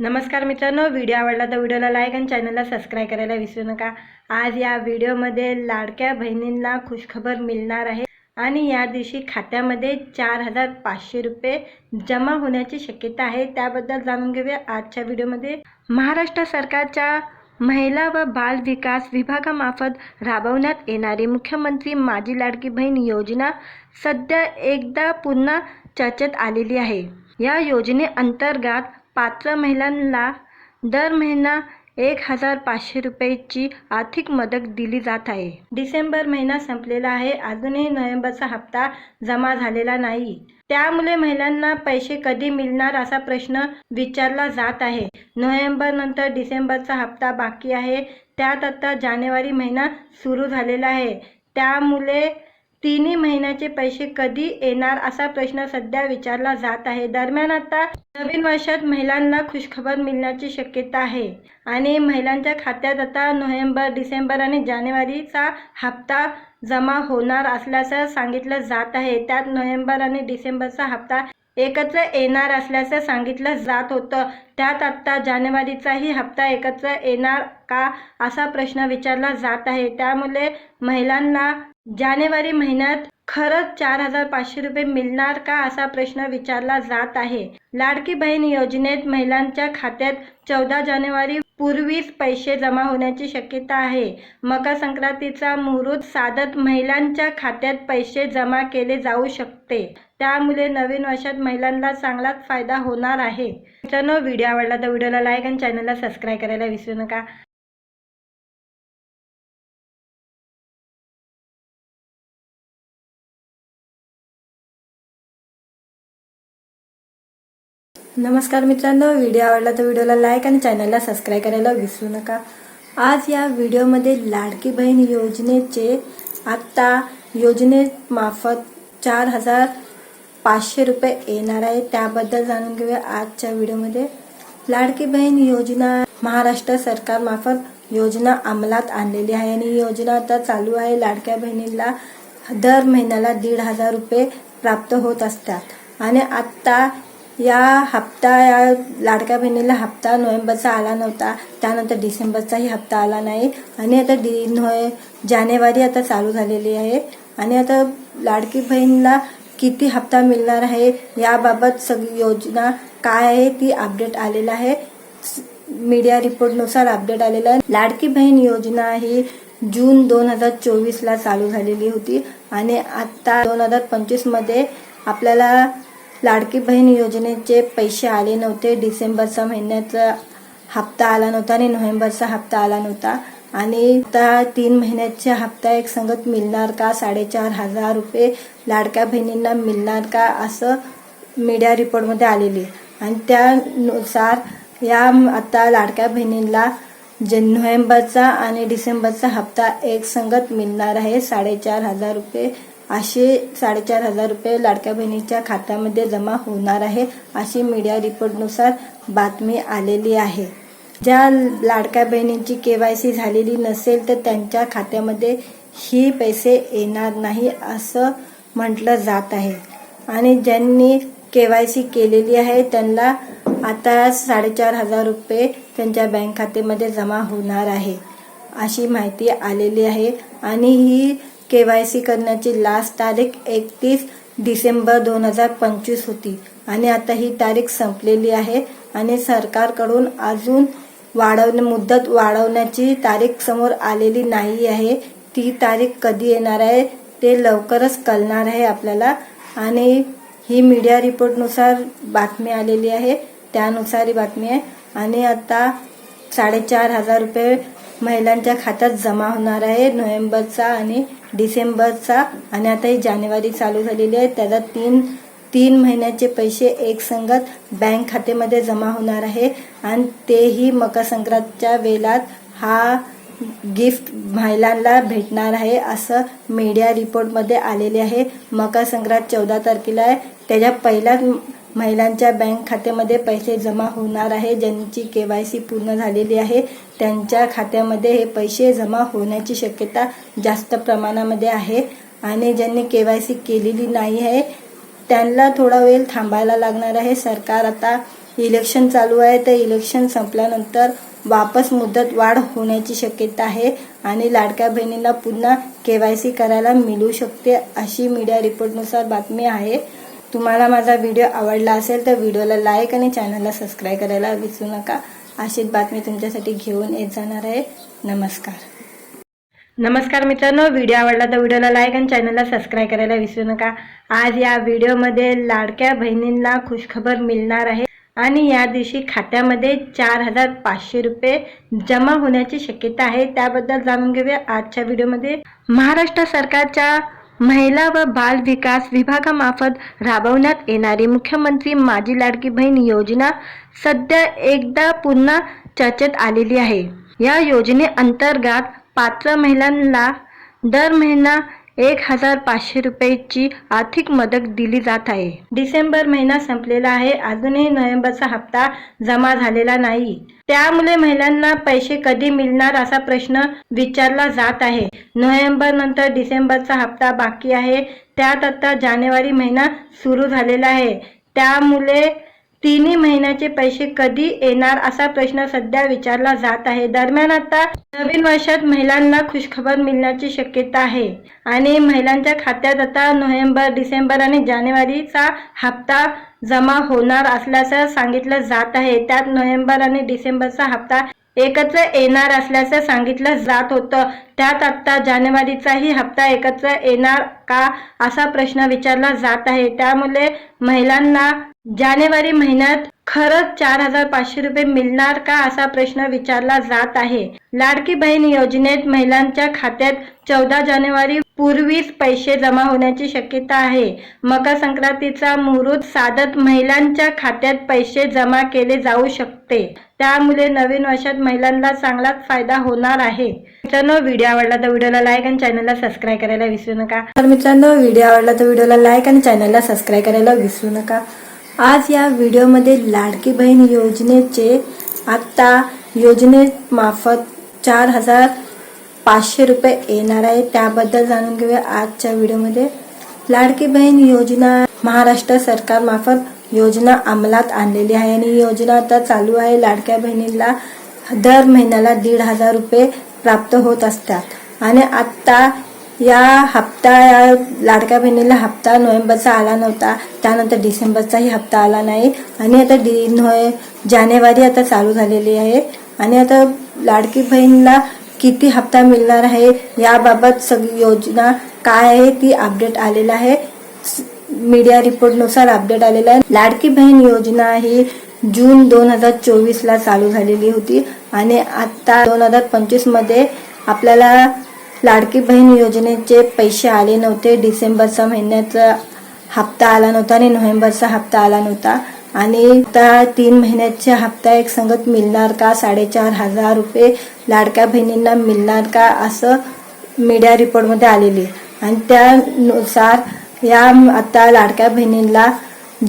नमस्कार मित्रांनो व्हिडिओ आवडला तर व्हिडिओला लाईक आणि चॅनलला सबस्क्राईब करायला विसरू नका. आज या व्हिडिओमध्ये लाडक्या बहिणींना खुशखबर मिळणार आहे आणि या दिवशी खात्यामध्ये चार हजार पाचशे रुपये जमा होण्याची शक्यता आहे. त्याबद्दल जाणून घेऊया आजच्या व्हिडिओमध्ये महाराष्ट्र सरकारच्या महिला व बाल विकास विभागामार्फत राबवण्यात येणारी मुख्यमंत्री माझी लाडकी बहीण योजना सध्या एकदा पुन्हा चर्चेत आलेली आहे. या योजनेअंतर्गत पात्र महिलांना दर महिना एक हजार पाचशे रुपयेची आर्थिक मदत दिली जात आहे. डिसेंबर महिना संपलेला आहे. अजूनही नोव्हेंबरचा हप्ता जमा झालेला नाही. त्यामुळे महिलांना पैसे कधी मिळणार असा प्रश्न विचारला जात आहे. नोव्हेंबर नंतर डिसेंबरचा हप्ता बाकी आहे. त्यात आता जानेवारी महिना सुरू झालेला आहे. त्यामुळे तिन्ही महिन्याचे पैसे कधी येणार असा प्रश्न सध्या विचारला जात आहे. दरम्यान आता नवीन वर्षात महिलांना खुशखबर मिळण्याची शक्यता आहे आणि महिलांच्या खात्यात आता नोव्हेंबर डिसेंबर आणि जानेवारीचा हप्ता जमा होणार असल्याचं सांगितलं जात आहे. त्यात नोव्हेंबर आणि डिसेंबरचा हप्ता एकत्र येणार असल्याचं सांगितलं जात होतं. त्यात आत्ता जानेवारीचाही हप्ता एकत्र येणार का असा प्रश्न विचारला जात आहे. त्यामुळे महिलांना जानेवारी महिन्यात खरंच चार हजार पाचशे रुपये मिळणार का असा प्रश्न विचारला जात आहे. लाडकी बहीण योजनेत महिलांच्या खात्यात चौदा जानेवारी पूर्वीच पैसे जमा होण्याची शक्यता आहे. मकर संक्रांतीचा मुहूर्त साधत महिलांच्या खात्यात पैसे जमा केले जाऊ शकते. त्यामुळे नवीन वर्षात महिलांना चांगलाच फायदा होणार आहे. मित्रांनो व्हिडिओ आवडला तर व्हिडिओला लाईक आणि चॅनलला सबस्क्राईब करायला विसरू नका. नमस्कार मित्रांनो व्हिडिओ आवडला तर व्हिडिओला लाईक आणि चॅनलला सबस्क्राईब करायला विसरू नका. आज या व्हिडिओमध्ये लाडकी बहीण योजनेचे आत्ता योजनेमार्फत चार हजार पाचशे रुपये येणार आहे. त्याबद्दल जाणून घेऊया आजच्या व्हिडिओमध्ये. लाडकी बहीण योजना महाराष्ट्र सरकारमार्फत योजना अंमलात आणलेली आहे आणि ही योजना आता चालू आहे. लाडक्या बहिणीला दर महिन्याला दीड हजार रुपये प्राप्त होत असतात. आणि आत्ता या हप्ता या लाडक्या बहिणीला हप्ता नोव्हेंबरचा आला नव्हता. त्यानंतर डिसेंबरचाही हप्ता आला नाही. आणि आता डि नोव्हे जानेवारी आता चालू झालेली आहे. आणि आता लाडकी बहीणला किती हप्ता मिळणार आहे? याबाबत सगळी योजना काय आहे? ती अपडेट आलेलं आहे. मीडिया रिपोर्टनुसार अपडेट आलेला आहे. लाडकी बहीण योजना ही जून दोन हजार चोवीसला चालू झालेली होती. आणि आता दोन हजार पंचवीसमध्ये आपल्याला लाडकी बहीण योजनेचे पैसे आले नव्हते. डिसेंबरचा महिन्याचा हप्ता आला नव्हता आणि नोव्हेंबरचा हप्ता आला नव्हता. आणि आता तीन महिन्याचा हप्ता एक संगत मिळणार का? साडेचार हजार रुपये लाडक्या बहिणींना मिळणार का? असं मीडिया रिपोर्टमध्ये आलेली. आणि त्यानुसार या आता लाडक्या बहिणींना जे नोव्हेंबरचा आणि डिसेंबरचा हप्ता एक संगत मिळणार आहे. साडेचार हजार रुपये असे साडेचार हजार रुपये लाडक्या बहिणीच्या खात्यामध्ये जमा होणार आहे. अशी मीडिया रिपोर्टनुसार बातमी आलेली आहे. ज्या लाडक्या बहिणींची केवायसी झालेली नसेल तर त्यांच्या खात्यामध्ये ही पैसे येणार नाही असं म्हटलं जात आहे. आणि ज्यांनी केवायसी केलेली आहे त्यांना आता साडेचार हजार रुपये त्यांच्या बँक खात्यामध्ये जमा होणार आहे. अशी माहिती आलेली आहे. आणि ही के वाय सी करण्याची लास्ट तारीख एकतीस डिसेंबर दोन हजार पंचवीस होती. आणि आता ही तारीख संपलेली आहे आणि सरकारकडून अजून वाढवणे मुदत वाढवण्याची तारीख समोर आलेली नाही आहे. ती तारीख कधी येणार आहे ते लवकरच कळणार आहे आपल्याला. आणि ही मीडिया रिपोर्टनुसार बातमी आलेली आहे. त्यानुसार ही बातमी आहे. आणि आता साडेचार हजार रुपये महिलांच्या खात्यात जमा होणार आहे. नोव्हेंबरचा आणि डिसेंबरचा आणि आता ही जानेवारी चालू झालेली आहे. त्याचा तीन तीन महिन्याचे पैसे एक संगत बँक खात्यामध्ये जमा होणार आहे. आणि तेही मकर संक्रांतच्या वेळात हा गिफ्ट महिलांना भेटणार आहे असं मीडिया रिपोर्टमध्ये आलेले आहे. मकर संक्रांत चौदा तारखेला आहे. त्याच्या पहिल्याच महिलांच्या बँक खात्यामध्ये पैसे जमा होणार आहे ज्यांची के वाय सी पूर्ण झालेली आहे त्यांच्या खात्यामध्ये हे पैसे जमा होण्याची शक्यता जास्त प्रमाणामध्ये आहे. आणि ज्यांनी के वाय सी केलेली नाही आहे त्यांना थोडा वेळ थांबायला लागणार आहे. सरकार आता इलेक्शन चालू आहे तर इलेक्शन संपल्यानंतर वापस मुदत वाढ होण्याची शक्यता आहे आणि लाडक्या बहिणींना पुन्हा केवायसी करायला मिळू शकते अशी मीडिया रिपोर्टनुसार बातमी आहे. तुम्हाला माझा व्हिडिओ आवडला असेल तर व्हिडिओला लाईक आणि चॅनलला सबस्क्राईब करायला विसरू नका. अशीच बातमी तुमच्यासाठी घेऊन येत जाणार आहे. नमस्कार. नमस्कार मित्रांनो व्हिडिओ आवडला तर व्हिडिओला लाईक आणि चॅनलला सबस्क्राईब करायला विसरू नका. आज या व्हिडिओमध्ये लाडक्या बहिणींना खुशखबर मिळणार आहे आणि या दिवशी खात्यामध्ये चार हजार पाचशे रुपये जमा होण्याची शक्यता आहे. त्याबद्दल जाणून घेऊया आजच्या व्हिडिओमध्ये महाराष्ट्र सरकारच्या महिला व बाल विकास विभागामार्फत राबवण्यात येणारी मुख्यमंत्री माझी लाडकी बहीण योजना सध्या एकदा पुन्हा चर्चेत आलेली आहे. या योजनेअंतर्गत पात्र महिलांना दर महिना एक हजार पाचशे रुपयाची आर्थिक मदत दिली जात आहे. डिसेंबर महिना संपलेला आहे. अजूनही नोव्हेंबरचा हप्ता जमा झालेला नाही. त्यामुळे महिलांना पैसे कधी मिळणार असा प्रश्न विचारला जात आहे. नोव्हेंबर नंतर डिसेंबरचा हप्ता बाकी आहे. त्यात आता जानेवारी महिना सुरू झालेला आहे. त्यामुळे तिन्ही महिन्याचे पैसे कधी येणार असा प्रश्न सध्या विचारला जात आहे. दरम्यान आता नवीन वर्षात महिलांना खुशखबर मिळण्याची शक्यता आहे आणि महिलांच्या खात्यात आता नोव्हेंबर डिसेंबर आणि जानेवारीचा हप्ता जमा होणार असल्याचं सांगितलं जात आहे. त्यात नोव्हेंबर आणि डिसेंबरचा हप्ता एकत्र येणार असल्याचं सांगितलं जात होतं. त्यात आता जानेवारीचाही हप्ता एकत्र येणार का असा प्रश्न विचारला जात आहे. त्यामुळे महिलांना जानेवारी महिन्यात खरंच चार हजार पाचशे रुपये मिळणार का असा प्रश्न विचारला जात आहे. लाडकी बहीण योजनेत महिलांच्या खात्यात चौदा जानेवारी पूर्वीच पैसे जमा होण्याची शक्यता आहे. मकर संक्रांतीचा मुहूर्त साधत महिलांच्या खात्यात पैसे जमा केले जाऊ शकते. त्यामुळे नवीन वर्षात महिलांना चांगलाच फायदा होणार आहे. मित्रांनो व्हिडिओ आवडला तर व्हिडिओला लाईक आणि चॅनलला सबस्क्राईब करायला विसरू नका. तर मित्रांनो व्हिडिओ आवडला तर व्हिडिओला लाईक आणि चॅनलला सबस्क्राईब करायला विसरू नका. आज या व्हिडिओमध्ये लाडकी बहीण योजनेचे आत्ता योजनेमार्फत चार हजार पाचशे रुपये येणार आहे. त्याबद्दल जाणून घेऊया आजच्या व्हिडिओमध्ये. लाडकी बहीण योजना महाराष्ट्र सरकारमार्फत योजना अंमलात आणलेली आहे आणि योजना आता चालू आहे. लाडक्या बहिणीला दर महिन्याला दीड हजार रुपये प्राप्त होत असतात. आणि आत्ता या हप्ता या लाडक्या बहिणीला हप्ता नोव्हेंबरचा आला नव्हता. त्यानंतर डिसेंबरचाही हप्ता आला नाही. आणि आता डि नोव्हे जानेवारी आता चालू झालेली आहे. आणि आता लाडकी बहिणीला किती हप्ता मिळणार आहे? याबाबत सगळी योजना काय आहे ती अपडेट आलेला आहे. मीडिया रिपोर्टनुसार अपडेट आलेला आहे. लाडकी बहीण योजना ही जून दोन हजार चोवीसला चालू झालेली होती. आणि आता दोन हजार पंचवीसमध्ये आपल्याला लाडकी बहीण योजनेचे पैसे आले नव्हते. डिसेंबरचा महिन्याचा हप्ता आला नव्हता आणि नोव्हेंबरचा हप्ता आला नव्हता. आणि त्या तीन महिन्याचा हप्ता एक संगत मिळणार का? साडेचार हजार रुपये लाडक्या बहिणींना मिळणार का? असं मीडिया रिपोर्टमध्ये आलेली आणि त्यानुसार या आता लाडक्या बहिणींना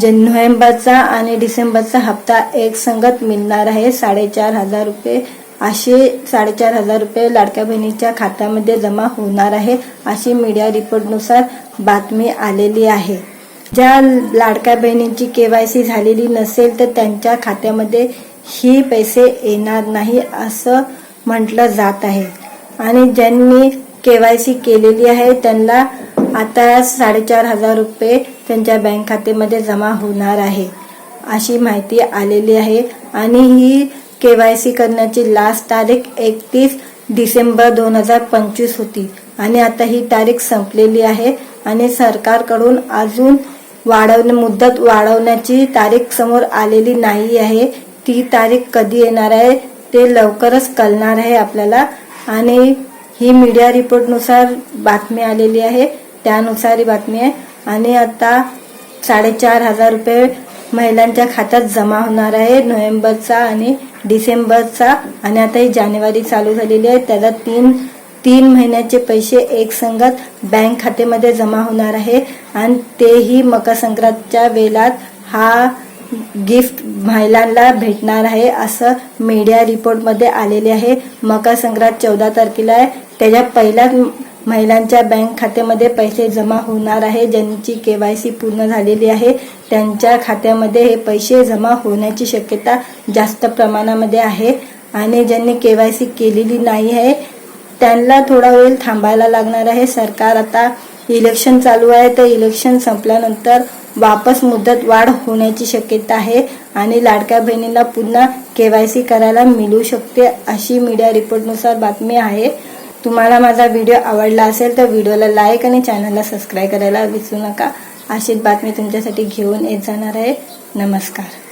जे नोव्हेंबरचा आणि डिसेंबरचा हप्ता एक संगत मिळणार आहे. साडेचार हजार रुपये असे साडेचार हजार रुपये लाडक्या बहिणीच्या खात्यामध्ये जमा होणार आहे. अशी मीडिया रिपोर्टनुसार बातमी आलेली आहे. ज्या लाडक्या बहिणींची केवायसी झालेली नसेल तर त्यांच्या खात्यामध्ये ही पैसे येणार नाही असं म्हटलं जात आहे. आणि ज्यांनी केवायसी केलेली आहे त्यांना आता साडेचार हजार रुपये त्यांच्या बँक खात्यामध्ये जमा होणार आहे. अशी माहिती आलेली आहे. आणि ही केवायसी करण्याची लास्ट तारीख एकतीस डिसेंबर दोन हजार पंचवीस होती. आणि आता ही तारीख संपलेली आहे आणि सरकारकडून अजून वाढवणे मुदत वाढवण्याची तारीख समोर आलेली नाही आहे. ती तारीख कधी येणार आहे ते लवकरच कळणार आहे आपल्याला. आणि ही मीडिया रिपोर्टनुसार बातमी आलेली आहे. त्यानुसार ही बातमी आहे. आणि आता साडेचार हजार रुपये महिलांच्या खात्यात जमा होणार आहे. नोव्हेंबरचा आणि डिसेंबरचा आणि आता ही जानेवारी चालू झालेली आहे. त्याला तीन तीन महिन्याचे पैसे एक संगत बँक खात्यामध्ये जमा होणार आहे. आणि तेही मकर संक्रांतच्या वेळात हा गिफ्ट महिलांना भेटणार आहे असं मीडिया रिपोर्टमध्ये आलेले आहे. मकर संक्रांत चौदा तारखेला आहे. त्याच्या पहिल्याच महिलांच्या बँक खात्यामध्ये पैसे जमा होणार आहे. ज्यांची केवायसी पूर्ण झालेली आहे त्यांच्या खात्यामध्ये हे पैसे जमा होण्याची शक्यता जास्त प्रमाणामध्ये आहे. आणि ज्यांनी केवायसी केलेली नाही आहे त्यांना थोडा वेळ थांबायला लागणार आहे. सरकार आता इलेक्शन चालू आहे. तर इलेक्शन संपल्यानंतर वापस मुदत वाढ होण्याची शक्यता आहे आणि लाडक्या बहिणीला पुन्हा केवायसी करायला मिळू शकते अशी मीडिया रिपोर्टनुसार बातमी आहे. तुम्हाला माझा व्हिडिओ आवडला असेल तर व्हिडिओला लाईक आणि चॅनलला सबस्क्राईब करायला विसरू नका. अशीच बातमी तुमच्यासाठी घेऊन येत जाणार आहे. नमस्कार.